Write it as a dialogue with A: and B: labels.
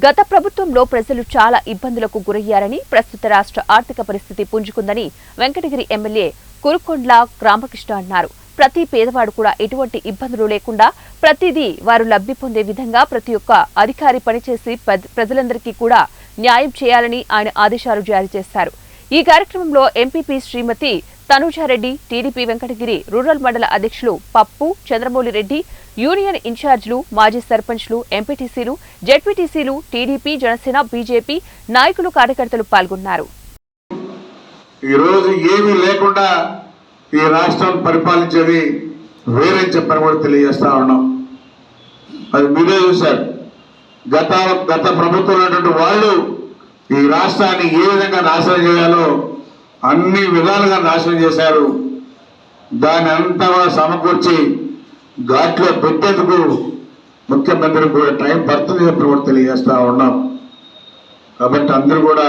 A: గత ప్రభుత్వంలో ప్రజలు చాలా ఇబ్బందులకు గురయ్యారని ప్రస్తుత రాష్ట్ర ఆర్థిక పరిస్థితి పుంజుకుందని వెంకటగిరి ఎమ్మెల్యే కురుకొండ్ల రామకృష్ణ అన్నారు. ప్రతి పేదవాడు కూడా ఎటువంటి ఇబ్బందులు లేకుండా ప్రతిదీ వారు లబ్ధి పొందే విధంగా ప్రతి ఒక్క అధికారి పనిచేసి ప్రజలందరికీ కూడా న్యాయం చేయాలని ఆయన ఆదేశాలు జారీ చేశారు. ఈ కార్యక్రమంలో MPP Shrimati Tanuja Reddy TDP Venkatagiri rural మండల అధ్యక్షులు పప్పు చంద్రమౌళిరెడ్డి యూనియన్ ఇన్ఛార్జీలు మాజీ సర్పంచ్లు ఎంపీటీసీలు జెడ్పీటీసీలు టీడీపీ జనసేన బీజేపీ నాయకులు కార్యకర్తలు పాల్గొన్నారు.
B: ఈరోజు ఏమీ లేకుండా ఈ రాష్ట్రం పరిపాలించేది వేరే చెప్పని కూడా తెలియజేస్తా ఉన్నాం. అది మీరే చూశారు. గత గత ప్రభుత్వం ఉన్నటువంటి వాళ్ళు ఈ రాష్ట్రాన్ని ఏ విధంగా నాశనం చేయాలో అన్ని విధాలుగా నాశనం చేశారు. దాని అంతా సమకూర్చి ఘాట్లో పెట్టేందుకు ముఖ్యమంత్రి కూడా టైం పడుతుంది చెప్పి కూడా తెలియజేస్తా ఉన్నాం. కాబట్టి అందరూ కూడా